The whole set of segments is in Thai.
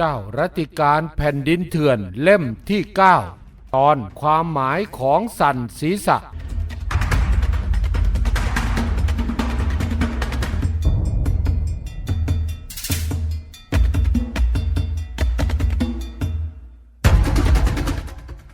เจ้ารัติการแผ่นดินเถื่อนเล่มที่ 9 ตอนความหมายของสันศีษะ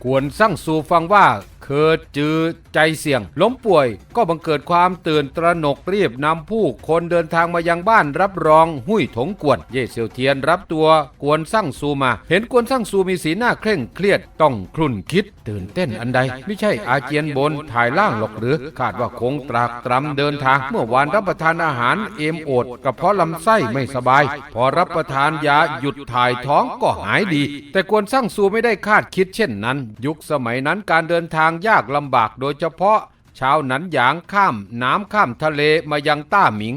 ควรสั่งสู่ฟังว่า เคิดจือใจเสี่ยง ล้มป่วยก็บังเกิดความตื่นตระหนกรีบนำผู้คนเดินทางมายังบ้านรับรองหุ้ยถงกวน เย่เซียวเทียนรับตัวกวนสั่งซูมา เห็นกวนสั่งซูมีสีหน้าเคร่งเครียดต้องคลุ่นคิด ตื่นเต้นอันใด ไม่ใช่อาเจียนบนถ่ายล่างหรอกหรือ คาดว่าคงตรากตรำเดินทาง เมื่อวานรับประทานอาหารเอมโอดกระเพาะลำไส้ไม่สบาย พอรับประทานยาหยุดถ่ายท้องก็หายดี แต่กวนสั่งซูไม่ได้คาดคิดเช่นนั้น ยุคสมัยนั้นการเดินทางยากลำบากโดยเฉพาะ ชาวหนันหยางข้ามน้ำข้ามทะเลมายังต้าหมิง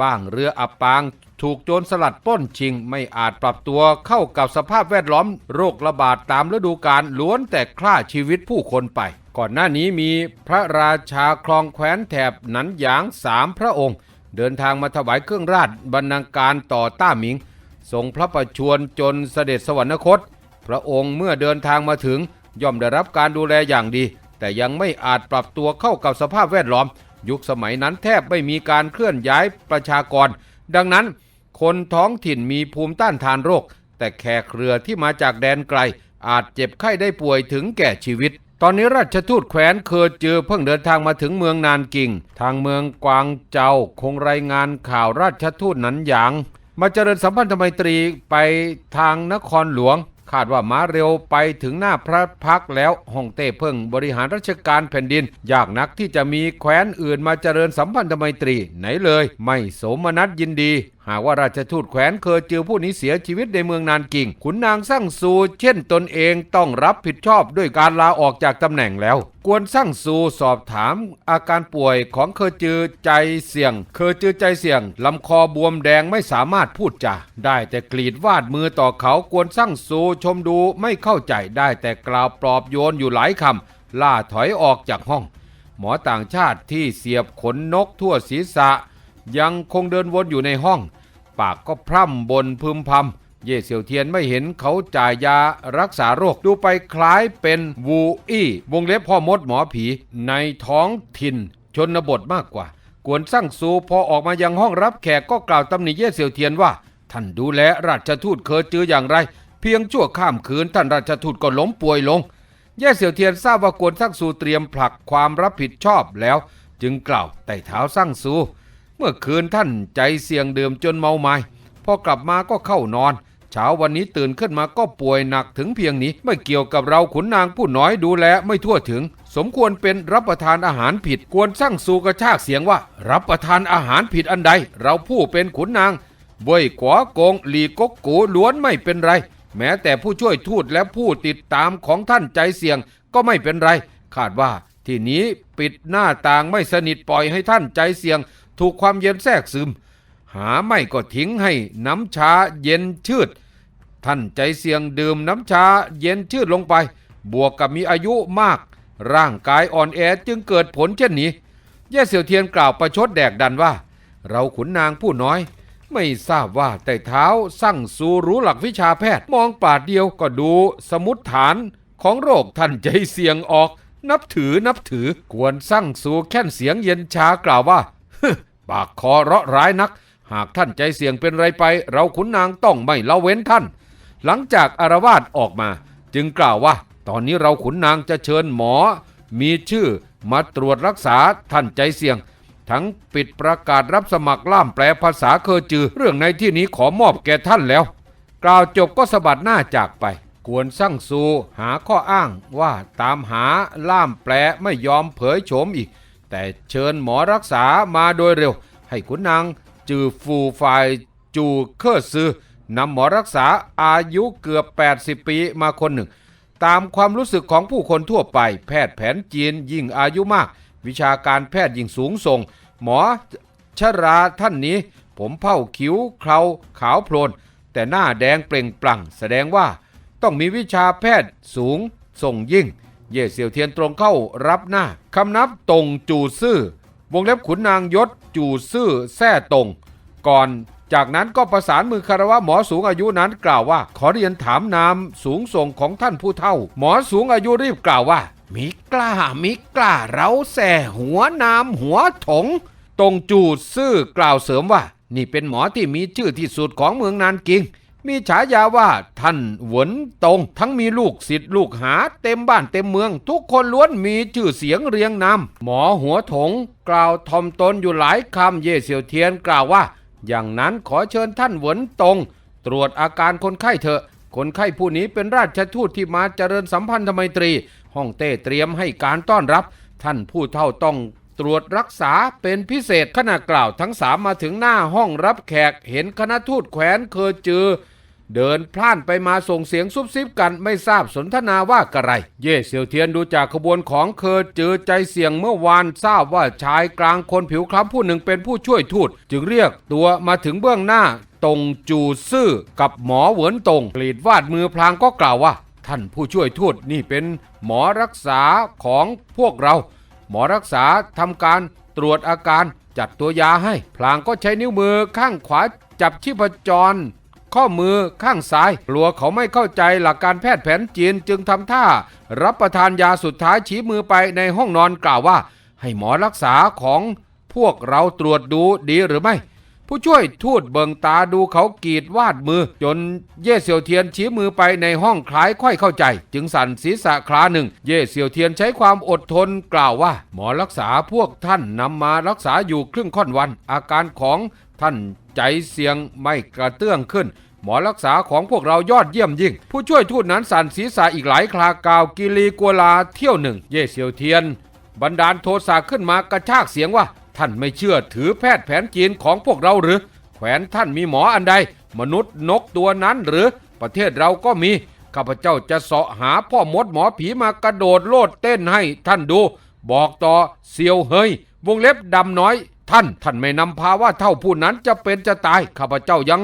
บ้างเรืออับปางถูกโจรสลัดปล้นชิงไม่อาจปรับตัวเข้ากับสภาพแวดล้อมโรคระบาดตามฤดูกาลล้วนแต่ฆ่าชีวิตผู้คนไป ก่อนหน้านี้มีพระราชาคลองแคว้นแถบหนันหยางสามพระองค์ เดินทางมาถวายเครื่องราชบรรณาการต่อต้าหมิงทรงพระประชวรจนเสด็จสวรรคต พระองค์เมื่อเดินทางมาถึง ย่อมได้รับการดูแลอย่างดี แต่ยังไม่อาจปรับตัวเข้ากับสภาพแวดล้อม ยุคสมัยนั้นแทบไม่มีการเคลื่อนย้ายประชากร ดังนั้นคนท้องถิ่นมีภูมิต้านทานโรค แต่แขกเรือที่มาจากแดนไกล อาจเจ็บไข้ได้ป่วยถึงแก่ชีวิต ตอนนี้ราชทูตแคว้นเคอเจอเพิ่งเดินทางมาถึงเมืองนานกิง ทางเมืองกวางเจาคงรายงานข่าวราชทูตหนันหยาง มาเจริญสัมพันธไมตรีไปทางนครหลวง คาดว่าม้าเร็วไปถึงหน้าพระพักแล้วฮ่องเต้เพิ่งบริหารราชการแผ่นดิน ยากนักที่จะมีแคว้นอื่นมาเจริญสัมพันธไมตรีไหนเลย ไม่โสมนัสยินดี หากว่าราชทูตแคว้นเคยเจอผู้นี้เสียชีวิตในเมืองนานกิงขุนนางสั่งซู เช่นตนเองต้องรับผิดชอบด้วยการลาออกจากตำแหน่งแล้ว กวนสั่งซูสอบถาม อาการป่วยของเคอจือใจเสี่ยง เคอจือใจเสี่ยงลำคอบวมแดงไม่สามารถพูดจาได้แต่กรีดวาดมือต่อเขากวนสั่งซูชมดูไม่เข้าใจได้แต่กล่าวปลอบโยนอยู่หลายคำล่าถอยออกจากห้อง หมอต่างชาติที่เสียบขนนกทั่วศีรษะ ยังคงเดินวนอยู่ในห้อง ปากก็พร่ำบนพึมพำ เย่เสี่ยวเทียนไม่เห็นเขาจ่ายยารักษาโรค ดูไปคล้ายเป็นวูอี้วงเล็บพ่อมดหมอผีในท้องถิ่นชนบทมากกว่า กวนสั่งซูพอออกมายังห้องรับแขกก็กล่าวตำหนิเย่เสี่ยวเทียนว่า ท่านดูแลราชทูตเคยเจออย่างไร เพียงชั่วข้ามคืนท่านราชทูตก็ล้มป่วยลงแย่เสี่ยวเทียนทราบว่ากวนสั่งซูเตรียมผลักความรับผิดชอบแล้ว จึงกล่าวไต่เท้าสั่งซู มื่อคืนท่านใจเสี่ยงดื่มจนเมาไมา้พอกลับมาก็เข้านอน เช้าวันนี้ตื่นขึ้นมาก็ป่วยหนักถึงเพียงนี้ ไม่เกี่ยวกับเราขุนนางผู้น้อยดูแลไม่ทั่วถึง สมควรเป็นรับประทานอาหารผิดกวนสั่งซูกระชากเสียงว่า รับประทานอาหารผิดอันใด เราผู้เป็นขุนนางบวยขวาโกงหลีกกกูล้วนไม่เป็นไร แม้แต่ผู้ช่วยทูตและผู้ติดตามของท่านใจเสี่ยงก็ไม่เป็นไร คาดว่าที่นี้ปิดหน้าต่างไม่สนิทปล่อยให้ท่านใจเสี่ยง ถูกความเย็นแทรกซึม หาไม่ก็ทิ้งให้น้ำชาเย็นชืด ท่านใจเสี่ยงดื่มน้ำชาเย็นชืดลงไป บวกกับมีอายุมาก ร่างกายอ่อนแอจึงเกิดผลเช่นนี้ แย่เสี่ยวเทียนกล่าวประชดแดกดันว่า เราขุนนางผู้น้อย ไม่ทราบว่าแต่เท้าสั่งสูรู้หลักวิชาแพทย์ มองปาดเดียวก็ดูสมุดฐานของโรคท่านใจเสี่ยงออกนับถือนับถือกวนสั่งสูแค่นเสียงเย็นชากล่าวว่า ปากคอเราะร้ายนัก หากท่านใจเสี่ยงเป็นไรไป เราขุนนางต้องไม่ละเว้นท่าน หลังจากอารวาสออกมา จึงกล่าวว่า ตอนนี้เราขุนนางจะเชิญหมอ มีชื่อมาตรวจรักษาท่านใจเสี่ยง ทั้งปิดประกาศรับสมัครล่ามแปลภาษาเคอจือ เรื่องในที่นี้ขอมอบแก่ท่านแล้ว กล่าวจบก็สะบัดหน้าจากไปกวนสั่งซูหาข้ออ้างว่าตามหาล่ามแปลไม่ยอมเผยโฉมอีก แต่เชิญหมอรักษามาโดยเร็ว ให้ขุนนางจือฟูฝ่ายจูเคอซือนำหมอรักษาอายุเกือบ 80 ปีมาคนหนึ่ง ตามความรู้สึกของผู้คนทั่วไป แพทย์แผนจีนยิ่งอายุมาก วิชาการแพทย์ยิ่งสูงส่ง หมอชราท่านนี้ ผมเผ้าคิ้วเคราขาวโพลน แต่หน้าแดงเปล่งปลั่ง แสดงว่าต้องมีวิชาแพทย์สูงส่งยิ่ง เย่เสี่ยวเทียนตรงเข้ารับหน้าคำนับตรงจูซื่อ วงเล็บขุนนางยศจูซื่อแท่ตรง ก่อนจากนั้นก็ประสานมือคารวะหมอสูงอายุนั้นกล่าวว่า ขอเรียนถามนามสูงส่งของท่านผู้เฒ่า หมอสูงอายุรีบกล่าวว่า มิกล้ามิกล้าเราแส่หัวนามหัวถง ตรงจูดซื่อกล่าวเสริมว่า นี่เป็นหมอที่มีชื่อที่สุดของเมืองนานกิง มีฉายาว่าท่านหวนตง ทั้งมีลูกศิษย์ลูกหาเต็มบ้านเต็มเมือง ทุกคนล้วนมีชื่อเสียงเรียงนามหมอหัวถง กล่าวทอมตนอยู่หลายคำเย่เสี่ยวเทียนกล่าวว่า อย่างนั้นขอเชิญท่านหวนตง ตรวจอาการคนไข้เถอะ คนไข้ผู้นี้เป็นราชทูตที่มาเจริญสัมพันธไมตรี ห้องเต้เตรียมให้การต้อนรับ ท่านผู้เฒ่าต้องตรวจรักษาเป็นพิเศษขณะกล่าวทั้งสามมาถึงหน้าห้องรับแขกเห็นคณะทูตแขวนเคอจือ เดินพล่านไปมาส่งเสียงซุบซิบกันไม่ทราบสนทนาว่ากระไร เย่เสี่ยวเทียนดูจากขบวนของเคอจือใจเสียงเมื่อวานทราบว่าชายกลางคนผิวคล้ำผู้หนึ่งเป็นผู้ช่วยทูตจึงเรียกตัวมาถึงเบื้องหน้าตรงจูซื่อกับหมอเหวินตงกรีดวาดมือพลางก็กล่าวว่า ท่านผู้ช่วยทูตนี่เป็นหมอรักษาของพวกเรา หมอรักษาทำการตรวจอาการจัดตัวยาให้ พลางก็ใช้นิ้วมือข้างขวาจับชีพจร ข้อมือข้างซ้าย กลัวเขาไม่เข้าใจหลักการแพทย์แผนจีนจึงทำท่า รับประทานยาสุดท้ายชี้มือไปในห้องนอนกล่าวว่า ให้หมอรักษาของพวกเราตรวจดูดีหรือไม่ ผู้ช่วยทูตเบิงตาดูเขากรีดวาดมือ จนเย่เสี่ยวเทียนชี้มือไปในห้องคล้ายค่อยเข้าใจ จึงสั่นศีรษะคลาหนึ่ง เย่เสี่ยวเทียนใช้ความอดทนกล่าวว่า หมอรักษาพวกท่านนำมารักษาอยู่ครึ่งค่อนวัน อาการของท่านใจเสียงไม่กระเตื้องขึ้น หมอรักษาของพวกเรายอดเยี่ยมยิ่ง ผู้ช่วยทูตนั้นสั่นศีรษะอีกหลายคลากาวกิลีกัวลาเที่ยวหนึ่ง เย่เสี่ยวเทียน บันดาลโทสะขึ้นมากระชากเสียงว่า ท่านไม่เชื่อถือแพทย์แผนจีนของพวกเราหรือ แขวนท่านมีหมออันใด มนุษย์นกตัวนั้นหรือประเทศเราก็มีข้าพเจ้าจะเสาะหาพ่อมดหมอผีมากระโดดโลดเต้นให้ท่านดู บอกต่อเซียวเฮยวงเล็บดำน้อย ท่าน ท่านไม่นำพาว่าเท่าผู้นั้นจะเป็นจะตาย ข้าพเจ้ายัง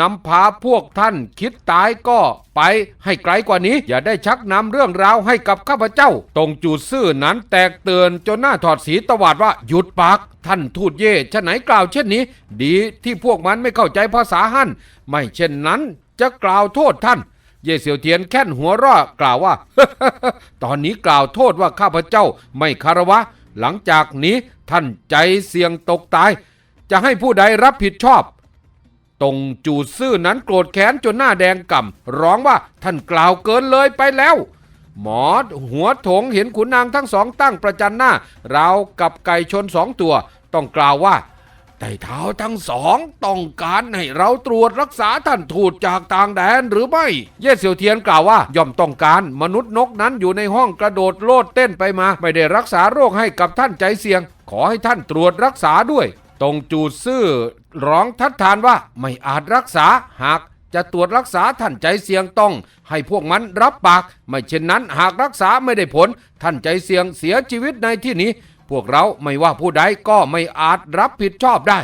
นำพาพวกท่านคิดตายก็ไปให้ไกลกว่านี้ อย่าได้ชักนำเรื่องราวให้กับข้าพเจ้า ตรงจูดซื่อนั้นแตกเตือนจนหน้าถอดสีตวาดว่าหยุดปาก ท่านทูตเย่ชะไหนกล่าวเช่นนี้ ดีที่พวกมันไม่เข้าใจภาษาฮั่นไม่เช่นนั้นจะกล่าวโทษท่าน เย่เสี่ยวเทียนแค่นหัวราะกล่าวว่า ตอนนี้กล่าวโทษว่าข้าพเจ้าไม่คารวะ หลังจากนี้ท่านใจเสี่ยงตกตาย จะให้ผู้ใดรับผิดชอบตรงจูดซื่อนั้นโกรธแค้นจนหน้าแดงก่ำร้องว่าท่านกล่าวเกินเลยไปแล้ว หมอหัวโถงเห็นขุนนางทั้งสองตั้งประจันหน้า ราวกับไก่ชนสองตัว ต้องกล่าวว่า ไต่เท้าทั้งสองต้องการให้เราตรวจรักษาท่านทูตจากต่างแดนหรือไม่ เย่เสี่ยวเทียนกล่าวว่า ย่อมต้องการมนุษย์นกนั้นอยู่ในห้องกระโดดโลดเต้นไปมา ไม่ได้รักษาโรคให้กับท่านใจเสี่ยง ขอให้ท่านตรวจรักษาด้วย ตรงจูดซื่อร้องทัดทานว่าไม่อาจรักษาหากจะตรวจรักษาท่านใจเสี่ยงต้อง ให้พวกมันรับปาก ไม่เช่นนั้นหากรักษาไม่ได้ผล ท่านใจเสี่ยงเสียชีวิตในที่นี้ พวกเราไม่ว่าผู้ใดก็ไม่อาจรับผิดชอบได้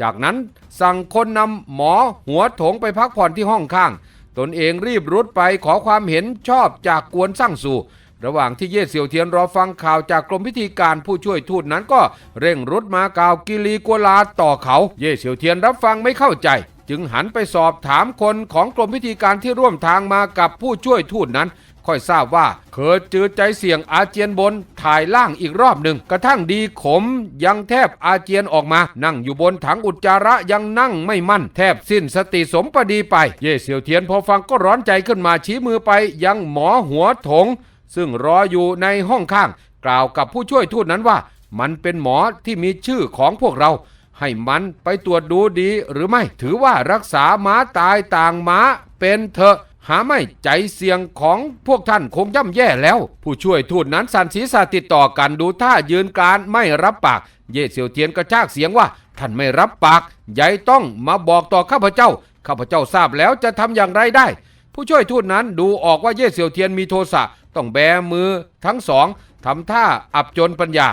จากนั้นสั่งคนนำหมอหัวโถงไปพักผ่อนที่ห้องข้าง ตนเองรีบรุดไปขอความเห็นชอบจากกวนสร้างสู่ ระหว่างที่เย่เสี่ยวเทียนรอฟังข่าวจากกรมพิธีการผู้ช่วยทูตนั้นก็เร่งรุดมากาวกิลีกัวลาต่อเขา เย่เสี่ยวเทียนรับฟังไม่เข้าใจ จึงหันไปสอบถามคนของกรมพิธีการที่ร่วมทางมากับผู้ช่วยทูตนั้น ค่อยทราบว่าเคยจืดใจเสี่ยงอาเจียนบนถ่ายล่างอีกรอบหนึ่งกระทั่งดีขมยังแทบอาเจียนออกมา นั่งอยู่บนถังอุจจาระยังนั่งไม่มั่น แทบสิ้นสติสมปดีไป เย่เสี่ยวเทียนพอฟังก็ร้อนใจขึ้นมาชี้มือไปยังหมอหัวถง ซึ่งรออยู่ในห้องข้าง กล่าวกับผู้ช่วยทูตนั้นว่า มันเป็นหมอที่มีชื่อของพวกเราให้มันไปตรวจดูดีหรือไม่ ถือว่ารักษาม้าตายต่างม้าเป็นเถอะ หาไม่ใจเสียงของพวกท่านคงย่ำแย่แล้ว ผู้ช่วยทูตนั้นสันศีรษะติดต่อกันดูท่ายืนการไม่รับปาก เย่เสี่ยวเทียนกระชากเสียงว่า ท่านไม่รับปากยายต้องมาบอกต่อข้าพเจ้า ข้าพเจ้าทราบแล้วจะทำอย่างไรได้ ผู้ช่วยทูตนั้นดูออกว่าเย่เสี่ยวเทียนมีโทสะต้องแบมือทั้งสองทำท่าอับจนปัญญา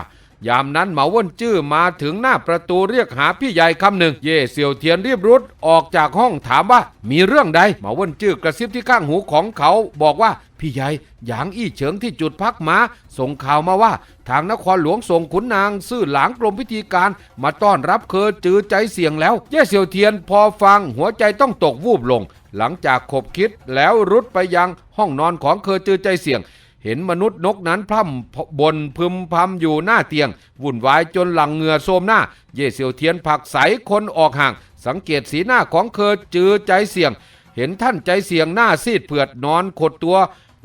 ยามนั้นเหมาเว่นจื้อมาถึงหน้าประตูเรียกหาพี่ใหญ่คำหนึ่ง เย่เซี่ยวเทียนรีบรุดออกจากห้องถามว่า มีเรื่องใดเหมาเว่นจื้อกระซิบที่ข้างหูของเขาบอกว่าพี่ใหญ่หยางอี้เฉิงที่จุดพักม้าส่งข่าวมาว่า ทางนครหลวงส่งขุนนาง ซื่อหลางกรมพิธีการ มาต้อนรับเคอจือใจเสียงแล้ว เย่เซี่ยวเทียนพอฟังหัวใจต้องตกวูบลง หลังจากขบคิดแล้วรุดไปยังห้องนอนของเคอจือใจเสียง เห็นมนุษย์นกนั้นพร่ำบนพึมพำอยู่หน้าเตียง วุ่นวายจนหลังเหงื่อโซมหน้า เย่เซียวเทียนผักใสคนออกห่าง สังเกตสีหน้าของเคอจือใจเสียง เห็นท่านใจเสียงหน้าซีดเผือดนอนขดตัว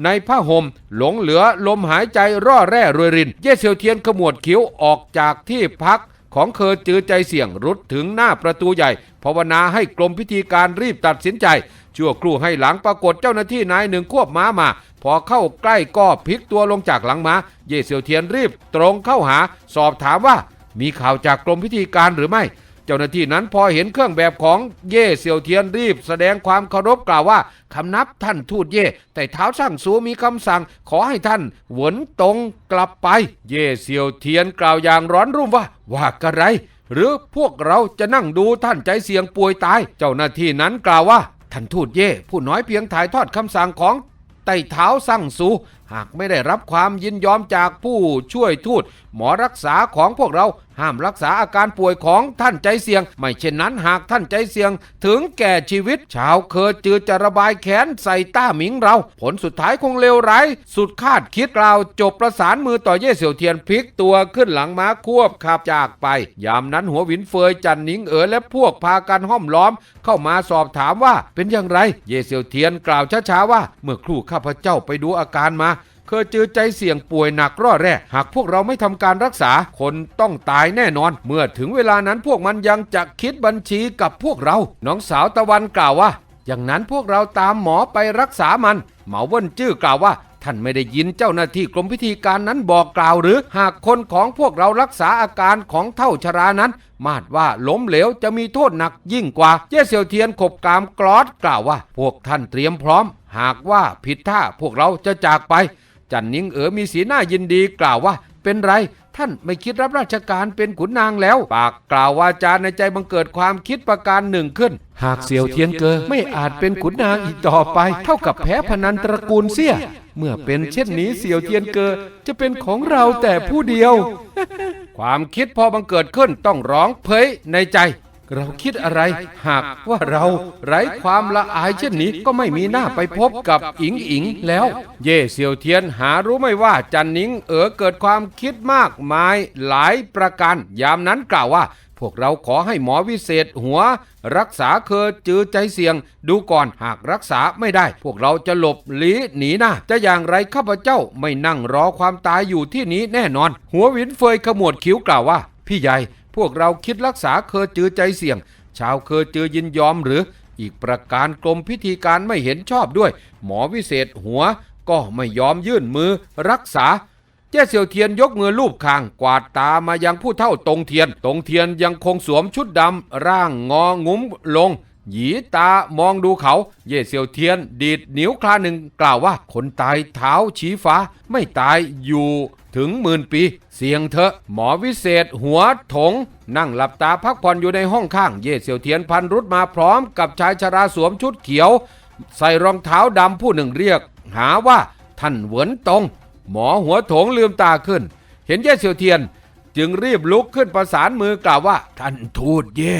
ในผ้าห่มหลงเหลือลมหายใจร่อแร่รวยริน เย่เซียวเทียนขมวดคิ้วออกจากที่พักของเคอจือใจเสี่ยงรุดถึงหน้าประตูใหญ่ภาวนาให้กรมพิธีการรีบตัดสินใจ ชั่วครู่ให้หลังปรากฏเจ้าหน้าที่นายหนึ่งควบม้ามา พอเข้าใกล้ก็พลิกตัวลงจากหลังม้า เย่เซียวเทียนรีบตรงเข้าหา สอบถามว่ามีข่าวจากกรมพิธีการหรือไม่ เจ้าหน้าที่นั้นพอเห็นเครื่องแบบของเย่เซียวเทียนรีบ แสดงความเคารพกล่าวว่าคำนับท่านทูตเย่แต่เท้าช่างสูมีคำสั่ง ขอให้ท่านหวนตรงกลับไป เย่เซียวเทียนกล่าวอย่างร้อนรุ่มว่า ว่ากระไรหรือพวกเราจะนั่งดูท่านใจเสียงป่วยตาย เจ้าหน้าที่นั้นกล่าวว่า ท่านทูตเย่ผู้น้อยเพียงถ่ายทอดคำสั่งของไต่เท้าสั่งสู หากไม่ได้รับความยินยอมจากผู้ช่วยทูตหมอรักษาของพวกเราห้ามรักษาอาการป่วยของท่านใจเสียง ไม่เช่นนั้นหากท่านใจเสียง ถึงแก่ชีวิต ชาวเคอจือจะระบายแค้นใส่ต้าหมิงเรา ผลสุดท้ายคงเลวร้าย สุดคาดคิดกล่าจบประสานมือต่อเย่เสี่ยวเทียนพลิกตัวขึ้นหลังม้าควบขับจากไป ยามนั้นหัวหวินเฟยจันหนิงเอ๋อและพวกพากันห้อมล้อม เข้ามาสอบถามว่าเป็นอย่างไร เย่เสี่ยวเทียนกล่าวช้าๆว่า เมื่อครู่ข้าพเจ้าไปดูอาการมา เคยเจอใจเสี่ยงป่วยหนักร่อแร่หากพวกเราไม่ทำการรักษาคนต้องตายแน่นอน เมื่อถึงเวลานั้นพวกมันยังจะคิดบัญชีกับพวกเรา น้องสาวตะวันกล่าวว่า อย่างนั้นพวกเราตามหมอไปรักษามันเหมาเว่นจื้อกล่าวว่าท่านไม่ได้ยินเจ้าหน้าที่กรมพิธีการนั้นบอกกล่าวหรือ หากคนของพวกเรารักษาอาการของเท่าชรานั้น มาดว่าล้มเหลวจะมีโทษหนักยิ่งกว่า เจ้เสี่ยวเทียนขบกามกรอดกล่าวว่า พวกท่านเตรียมพร้อม หากว่าผิดท่าพวกเราจะจากไป จันนิงเอ๋อมีสีหน้ายินดีกล่าวว่า เป็นไร ท่านไม่คิดรับราชการเป็นขุนนางแล้ว ปากกล่าววาจาในใจบังเกิดความคิดประการหนึ่งขึ้น หากเสี่ยวเทียนเกอไม่อาจเป็นขุนนางอีกต่อไป เท่ากับแพ้พนันตระกูลเสี่ยเมื่อเป็นเช่นนี้เสี่ยวเทียนเกอจะเป็นของเราแต่ผู้เดียว ความคิดพอบังเกิดขึ้นต้องร้องเผยในใจ เราคิดอะไร หากว่าเราไร้ความละอายเช่นนี้ก็ไม่มีหน้าไปพบกับอิงอิงแล้ว เย่เซียวเทียนหารู้ไม่ว่าจันนิงเอ๋อเกิดความคิดมากมายหลายประการยามนั้นกล่าวว่า พวกเราขอให้หมอวิเศษหัว รักษาเคอจือใจเสียง ดูก่อนหากรักษาไม่ได้ พวกเราจะหลบลี้หนีหน้าจะอย่างไรข้าพเจ้าไม่นั่งรอความตายอยู่ที่นี้แน่นอน หัววินเฟยขมวดคิ้วกล่าวว่า พี่ใหญ่ พวกเราคิดรักษาเคอจือใจเสี่ยง ชาวเคอจือยินยอมหรือ อีกประการกรมพิธีการไม่เห็นชอบด้วย หมอวิเศษหัว ก็ไม่ยอมยื่นมือ รักษาเจ้าเสี่ยวเทียนยกมือลูบคาง กวาดตามายังผู้เท่าตรงเทียน ตรงเทียนยังคงสวมชุดดำร่างงองุ้มลง หยีตามองดูเขา เย่เสี่ยวเทียน ดีดนิ้วคลาหนึ่งกล่าวว่า คนตายเท้าชี้ฟ้า ไม่ตายอยู่ถึงหมื่นปี เสียงเถอะ หมอวิเศษหัวถง นั่งหลับตาพักผ่อนอยู่ในห้องข้าง เย่เสี่ยวเทียนพันรุดมาพร้อมกับชายชราสวมชุดเขียว ใส่รองเท้าดำผู้หนึ่งเรียก หาว่าท่านเหวินตง หมอหัวโถงลืมตาขึ้น เห็นเย่เสี่ยวเทียน จึงรีบลุกขึ้นประสานมือกล่าวว่า ท่านทูตเย่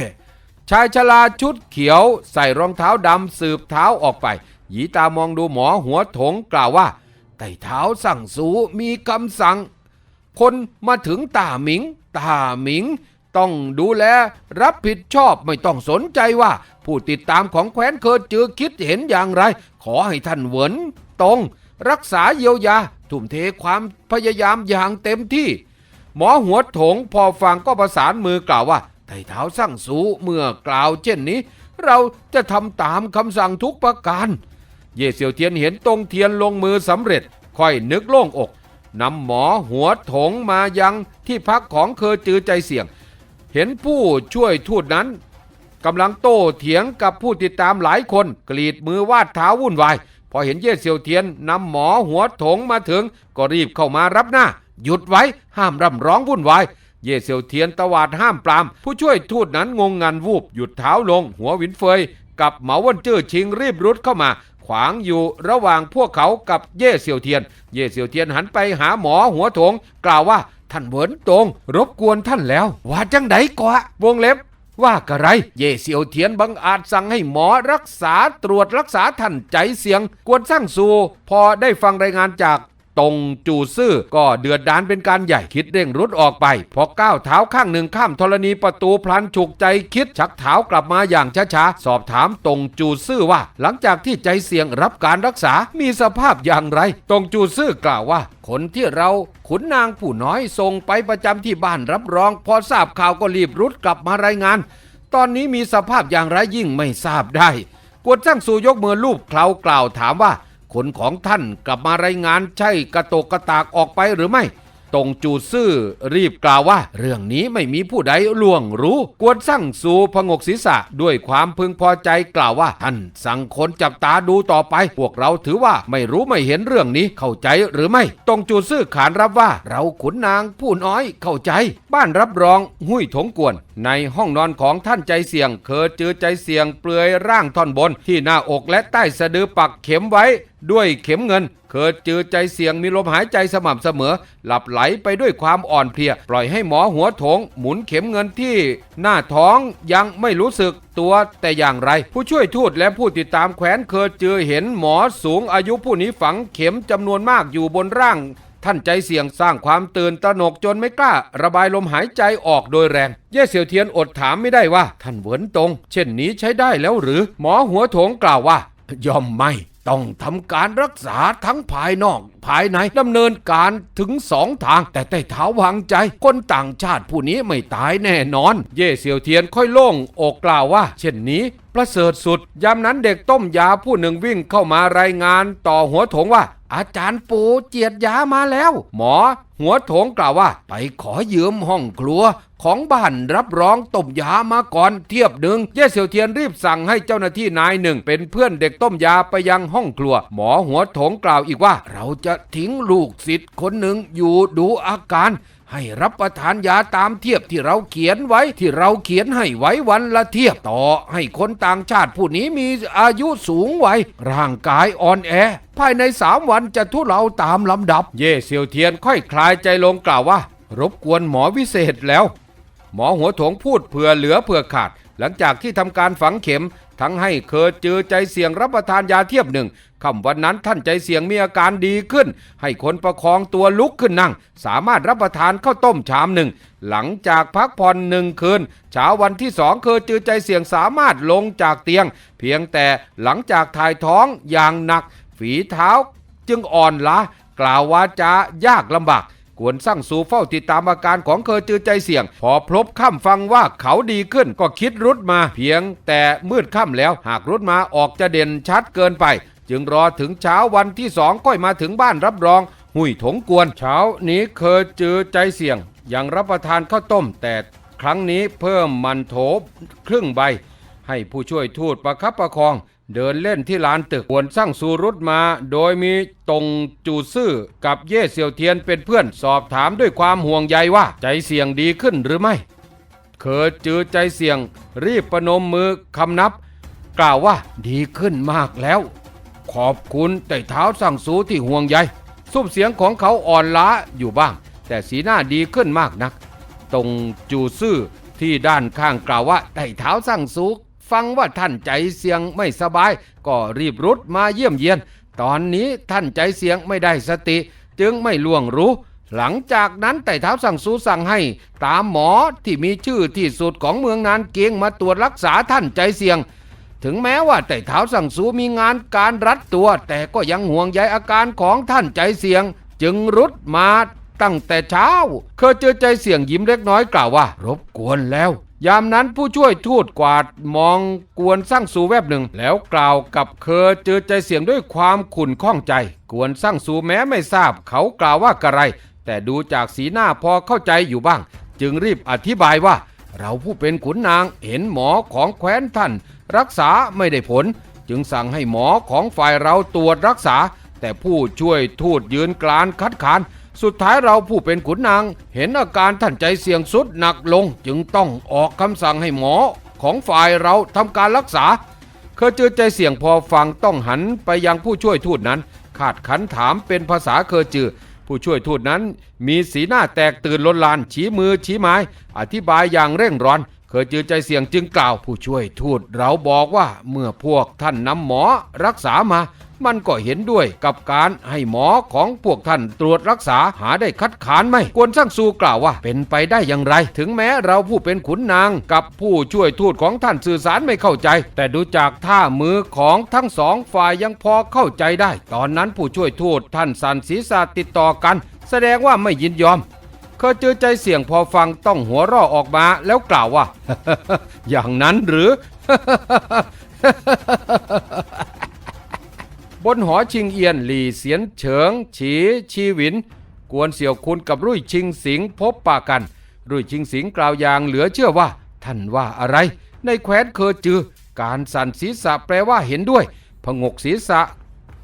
ชายชราชุดเขียวใส่รองเท้าดำสืบเท้าออกไป หยีตามองดูหมอหัวโถงกล่าวว่า ไต่เท้าสั่งสูมีคำสั่ง คนมาถึงตาหมิง ตาหมิง ต้องดูแลรับผิดชอบไม่ต้องสนใจว่า ผู้ติดตามของแคว้นเคอจือคิดเห็นอย่างไร ขอให้ท่านเหวินตรง รักษาเยียวยาทุ่มเทความพยายามอย่างเต็มที่ หมอหัวโถงพอฟังก็ประสานมือกล่าวว่า ไต่เท้าสั่งสูเมื่อกล่าวเช่นนี้ เราจะทำตามคำสั่งทุกประการ เย่เสี่ยวเทียนเห็นตรงเทียนลงมือสำเร็จ ค่อยนึกโล่งอกนำหมอหัวถงมายังที่พักของเคอจือใจเสี่ยง เห็นผู้ช่วยทูตนั้นกำลังโต้เถียงกับผู้ติดตามหลายคนกรีดมือวาดเท้าวุ่นวาย พอเห็นเย่เสี่ยวเทียนนำหมอหัวถงมาถึง ก็รีบเข้ามารับหน้า หยุดไว้ห้ามร่ำร้องวุ่นวาย เย่เซียวเทียนตวาดห้ามปราม ผู้ช่วยทูตนั้นงงงันวูบหยุดเท้าลง หัววินเฟย กับเหมาวันเจ้อชิงรีบรุดเข้ามา ขวางอยู่ระหว่างพวกเขากับเย่เซียวเทียน เย่เซียวเทียนหันไปหาหมอหัวโถง กล่าวว่าท่านเหวินตงรบกวนท่านแล้ว ว่าจังไดก่ะวงเล็บว่ากะไร เย่เซียวเทียนบังอาจสั่งให้หมอรักษาตรวจรักษาท่านใจเสียง กวนสร้างสูพอได้ฟังรายงานจาก ตรงจูซื่อก็เดือดดานเป็นการใหญ่คิดเร่งรุดออกไป พอก้าวเท้าข้างหนึ่งข้ามธรณีประตูพลันฉุกใจคิด ชักเท้ากลับมาอย่างช้าๆ สอบถามตรงจูซื่อว่า หลังจากที่ใจเสี่ยงรับการรักษา มีสภาพอย่างไร ตรงจูซื่อกล่าวว่า คนที่เราขุนนางผู้น้อยส่งไปประจำที่บ้านรับรอง พอทราบข่าวก็รีบรุดกลับมารายงาน ตอนนี้มีสภาพอย่างไรยิ่งไม่ทราบได้ กวนจ้างสูยกมือลูบเคลากล่าวถามว่า คนของท่านกลับมารายงานใช่กระโตกกระตากออกไปหรือไม่ตรงจูซื่อรีบกล่าวว่า เรื่องนี้ไม่มีผู้ใดล่วงรู้ กวนสั่งสูพงกศีรษะ ด้วยความพึงพอใจกล่าวว่า ท่านสั่งคนจับตาดูต่อไป พวกเราถือว่าไม่รู้ไม่เห็นเรื่องนี้เข้าใจหรือไม่ ตรงจูซื่อขานรับว่า เราขุนนางผู้น้อยเข้าใจ บ้านรับรองหุ้ยถงกวน ในห้องนอนของท่านใจเสียง เคอจือใจเสียงเปลือยร่างท่อนบน ที่หน้าอกและใต้สะดือปักเข็มไว้ ด้วยเข็มเงินเคอจือใจเสี่ยงมีลมหายใจสม่ำเสมอ หลับไหลไปด้วยความอ่อนเพลีย ปล่อยให้หมอหัวโถง หมุนเข็มเงินที่หน้าท้องยังไม่รู้สึกตัวแต่อย่างไร ผู้ช่วยทูตและผู้ติดตามแขวนเคอจือเห็นหมอสูงอายุผู้นี้ฝังเข็มจำนวนมากอยู่บนร่างท่านใจเสี่ยงสร้างความตื่นตระหนกจนไม่กล้า ระบายลมหายใจออกโดยแรง เย่เสี่ยวเทียนอดถามไม่ได้ว่า ท่านเหวินตรง เช่นนี้ใช้ได้แล้วหรือ หมอหัวโถงกล่าวว่า ยอมไม่ ต้องทำการรักษาทั้งภายนอก ภายในดำเนินการถึงสองทาง แต่ใต้เท้าวางใจ คนต่างชาติผู้นี้ไม่ตายแน่นอน เย่เสี่ยวเทียนค่อยโล่งอกกล่าวว่า เช่นนี้ประเสริฐสุด ยามนั้นเด็กต้มยาผู้หนึ่งวิ่งเข้ามารายงานต่อหัวโถงว่า อาจารย์ปูเจียดยามาแล้ว หมอ หัวโถงกล่าวว่า ไปขอยืมห้องครัว ของบ้านรับรองต้มยามาก่อนเทียบหนึ่งเย่เสี่ยวเทียนรีบสั่งให้เจ้าหน้าที่นายหนึ่ง เป็นเพื่อนเด็กต้มยาไปยังห้องครัว หมอหัวโถงกล่าวอีกว่า เราจะทิ้งลูกศิษย์คนหนึ่งอยู่ดูอาการ ให้รับประทานยาตามเทียบที่เราเขียนไว้ที่เราเขียนให้ไว้วันละเทียบต่อ ให้คนต่างชาติผู้นี้มีอายุสูงไวัยร่างกายอ่อนแอ ภายในสามวันจะทุเลาตามลำดับ เย่เซียวเทียนค่อยคลายใจลงกล่าวว่า รบกวนหมอวิเศษแล้ว หมอหัวโถงพูดเผื่อเหลือเผื่อขาด หลังจากที่ทำการฝังเข็ม ทั้งให้เคอเจอใจเสี่ยงรับประทานยาเทียบหนึ่งค่ำวันนั้นท่านใจเสี่ยงมีอาการดีขึ้น ให้คนประคองตัวลุกขึ้นนั่ง สามารถรับประทานข้าวต้มชามหนึ่ง หลังจากพักผ่อนหนึ่งคืนเช้าวันที่สองเคอเจอใจเสี่ยงสามารถลงจากเตียง เพียงแต่หลังจากถ่ายท้องอย่างหนัก ฝีเท้า จึงอ่อนล้ากล่าววาจายากลำบาก กวนสร้างสูเฝ้าติดตามอาการของเคอจือใจเสี่ยง พอพลบค่ำฟังว่าเขาดีขึ้นก็คิดรุดมา เพียงแต่มืดค่ำแล้วหากรุดมาออกจะเด่นชัดเกินไป จึงรอถึงเช้าวันที่สองก็มาถึงบ้านรับรอง หุยถงกวน เช้านี้เคอจือใจเสี่ยง ยังรับประทานข้าวต้ม แต่ครั้งนี้เพิ่มมันโถครึ่งใบ ให้ผู้ช่วยทูตประคับประคอง เดินเล่นที่ลานตึกควรสร้างสูรุดมา โดยมีตรงจูซื่อกับเย่เซียวเทียนเป็นเพื่อนสอบถามด้วยความห่วงใยว่า ใจเสี่ยงดีขึ้นหรือไม่เคอจือใจเสี่ยง รีบประนมมือคำนับ กล่าวว่าดีขึ้นมากแล้ว ขอบคุณแต่เท้าสั่งสูที่ห่วงใยซุ้มเสียงของเขาอ่อนล้าอยู่บ้าง แต่สีหน้าดีขึ้นมากนักตรงจูซื่อที่ด้านข้างกล่าวว่าได้เท้าสั่งสู ฟังว่าท่านใจเสียงไม่สบาย ก็รีบรุดมาเยี่ยมเยียน ตอนนี้ท่านใจเสียงไม่ได้สติ จึงไม่ล่วงรู้ หลังจากนั้นไต่เท้าสั่งสูสั่งให้ ตามหมอที่มีชื่อที่สุดของเมืองนานเกียงมาตรวจรักษาท่านใจเสียง ถึงแม้ว่าไต่เท้าสั่งสูมีงานการรัดตัว แต่ก็ยังห่วงใยอาการของท่านใจเสียง จึงรุดมาตั้งแต่เช้า เคยเจอใจเสียงยิ้มเล็กน้อยกล่าวว่า รบกวนแล้ว ยามนั้นผู้ช่วยทูตกวาดมองกวนสร้างสูแวบหนึ่ง แล้วกล่าวกับเคอเจอใจเสียงด้วยความขุ่นข้องใจ กวนสร้างสูแม้ไม่ทราบ เขากล่าวว่ากระไร แต่ดูจากสีหน้าพอเข้าใจอยู่บ้าง จึงรีบอธิบายว่า เราผู้เป็นขุนนางเห็นหมอของแคว้นท่าน รักษาไม่ได้ผล จึงสั่งให้หมอของฝ่ายเราตรวจรักษา แต่ผู้ช่วยทูตยืนกลานคัดค้าน สุดท้ายเราผู้เป็นขุนนาง เห็นอาการท่านใจเสี่ยงสุดหนักลงจึงต้องออกคำสั่งให้หมอของฝ่ายเราทำการรักษา เคอเจอใจเสี่ยงพอฟังต้องหันไปยังผู้ช่วยทูตนั้น ขาดขันถามเป็นภาษาเคอจือผู้ช่วยทูตนั้น มีสีหน้าแตกตื่นลนลานชี้มือชี้ไม้ อธิบายอย่างเร่งร้อน เคยจือใจเสี่ยงจึงกล่าว ผู้ช่วยทูตเราบอกว่าเมื่อพวกท่านนำหมอรักษามา มันก็เห็นด้วยกับการให้หมอของพวกท่านตรวจรักษาหาได้คัดค้านไหมกวนสร้างซูกล่าวว่า เป็นไปได้อย่างไร ถึงแม้เราผู้เป็นขุนนางกับผู้ช่วยทูตของท่านสื่อสารไม่เข้าใจ แต่ดูจากท่ามือของทั้งสองฝ่ายยังพอเข้าใจได้ ตอนนั้นผู้ช่วยทูตท่านสันศีษะติดต่อกัน แสดงว่าไม่ยินยอมเคยเจอใจเสี่ยงพอฟังต้องหัวราะออกมาแล้วกล่าวว่า อย่างนั้นหรือ บนหอชิงเอียนหลี่เสียนเฉิง ฉีชีหวิน กวนเสี่ยวคุณกับรุ่ยชิงสิงพบปะกัน รุ่ยชิงสิงกล่าวอย่างเหลือเชื่อว่า ท่านว่าอะไร ในแคว้นเคอจือ การสั่นศีรษะแปลว่าเห็นด้วยพงกศีรษะ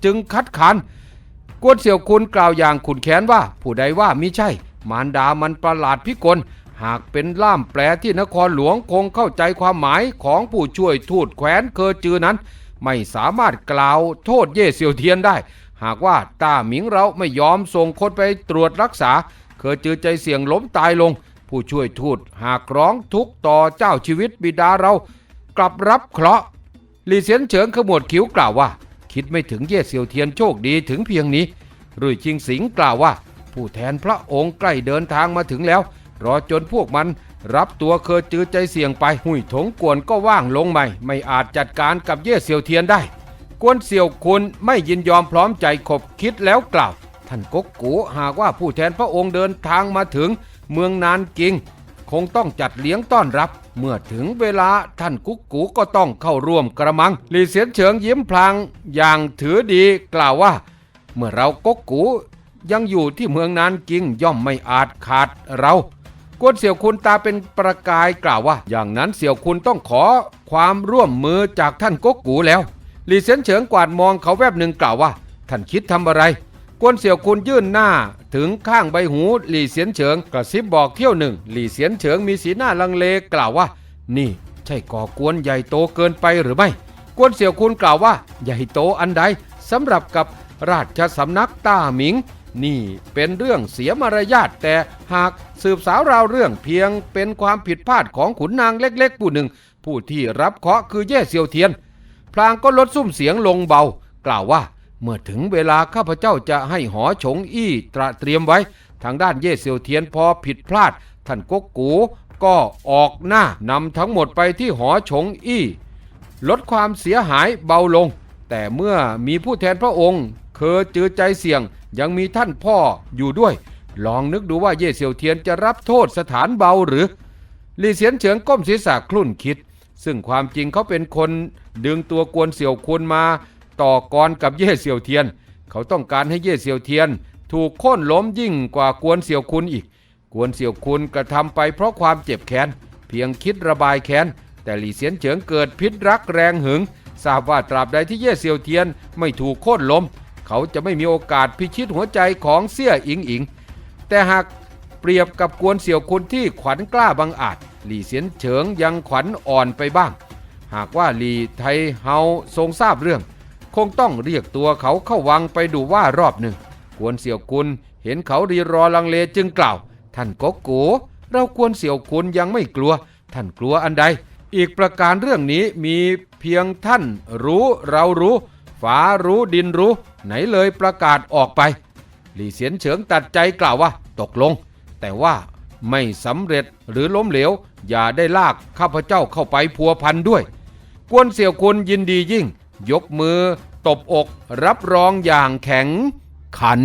จึงคัดค้านกวนเสี่ยวคุณกล่าวอย่างขุนแค้นว่า ผู้ใดว่ามิใช่ มารดามันประหลาดพิกล หากเป็นล่ามแปลที่นครหลวงคงเข้าใจความหมายของผู้ช่วยทูตแคว้นเคอจือนั้น ไม่สามารถกล่าวโทษเย่เซียวเทียนได้ หากว่าต้าหมิงเราไม่ยอมส่งคนไปตรวจรักษา เคอจือใจเสี่ยงล้มตายลง ผู้ช่วยทูตหากร้องทุกข์ต่อเจ้าชีวิตบิดาเรา กลับรับเคราะห์ลีเสียนเฉิงขมวดคิ้วกล่าวว่า คิดไม่ถึงเย่เซียวเทียนโชคดีถึงเพียงนี้รุ่ยชิงสิงกล่าวว่า ผู้แทนพระองค์ใกล้เดินทางมาถึงแล้ว รอจนพวกมัน รับตัวเคอจือใจเสี่ยงไป หุยถงกวนก็ว่างลงใหม่ ไม่อาจจัดการกับเย่เซียวเทียนได้ กวนเสี่ยวคุณไม่ยินยอมพร้อมใจขบคิดแล้วกล่าว ท่านกกกูหากว่าผู้แทนพระองค์เดินทางมาถึงเมืองนานกิง คงต้องจัดเลี้ยงต้อนรับ เมื่อถึงเวลาท่านกุ๊กกูก็ต้องเข้าร่วมกระมังลีเสียนเฉิงยิ้มพลางอย่างถือดีกล่าวว่า เมื่อเรากกกูยังอยู่ที่เมืองนานกิงย่อมไม่อาจขาดเรา กวนเสี่ยวคุณตาเป็นประกายกล่าวว่า อย่างนั้นเสี่ยวคุณต้องขอความร่วมมือจากท่านกกกูแล้วหลีเสียนเฉิงกวาดมองเขาแวบหนึ่งกล่าวว่า ท่านคิดทำอะไร กวนเสี่ยวคุณยื่นหน้า ถึงข้างใบหูหลี่เสียนเฉิงกระซิบบอกเที่ยวหนึ่ง หลี่เสียนเฉิงมีสีหน้าลังเลกล่าวว่า นี่ใช่ก่อกวนใหญ่โตเกินไปหรือไม่ กวนเสี่ยวคุณกล่าวว่า ใหญ่โตอันใดสำหรับกับราชสำนักต้าหมิง นี่เป็นเรื่องเสียมารยาทแต่หากสืบสาวราวเรื่องเพียงเป็นความผิดพลาดของขุนนางเล็กๆผู้หนึ่ง ผู้ที่รับเคราะห์คือเย่เซียวเทียน พลางก็ลดซุ้มเสียงลงเบา กล่าวว่าเมื่อถึงเวลาข้าพเจ้าจะให้หอฉงอี้ตระเตรียมไว้ ทางด้านเย่เซียวเทียนพอผิดพลาด ท่านก๊กกูก็ออกหน้านำทั้งหมดไปที่หอฉงอี้ ลดความเสียหายเบาลง แต่เมื่อมีผู้แทนพระองค์เคอจือใจเสี่ยงยังมีท่านพ่ออยู่ด้วย ลองนึกดูว่าเย่เซียวเทียนจะรับโทษสถานเบาหรือลี่เสียนเฉิงก้มศีรษะคลุ่นคิด ซึ่งความจริงเขาเป็นคนดึงตัวกวนเสี่ยวคุณมาต่อกรกับเย่เสี่ยวเทียน เขาต้องการให้เย่เสี่ยวเทียน ถูกโค่นล้มยิ่งกว่ากวนเสี่ยวคุณอีก กวนเสี่ยวคุณกระทำไปเพราะความเจ็บแค้นเพียงคิดระบายแค้นแต่หลี่เสียนเฉิงเกิดพิษรักแรงหึง ทราบว่าตราบใดที่เย่เสี่ยวเทียนไม่ถูกโค่นล้ม เขาจะไม่มีโอกาสพิชิตหัวใจของเสี่ยอิงอิง แต่หากเปรียบกับกวนเสี่ยวคุณที่ขวัญกล้าบังอาจ หลี่เสียนเฉิงยังขวัญอ่อนไปบ้าง หากว่าหลี่ไทเฮาทรงทราบเรื่อง คงต้องเรียกตัวเขาเข้าวังไปดูว่ารอบหนึ่งกวนเสี่ยวคุณเห็นเขารีรอลังเลจึงกล่าว ท่านกกกูเรากวนเสี่ยวคุณยังไม่กลัว ท่านกลัวอันใด อีกประการเรื่องนี้มีเพียงท่านรู้เรารู้ฟ้ารู้ดินรู้ ไหนเลยประกาศออกไป หลี่เสียนเฉิงตัดใจกล่าวว่า ตกลง แต่ว่าไม่สำเร็จหรือล้มเหลว อย่าได้ลากข้าพเจ้าเข้าไปพัวพันด้วย กวนเสี่ยวคุณยินดียิ่ง ยกมือ ตบอก รับรองอย่างแข็ง ขัน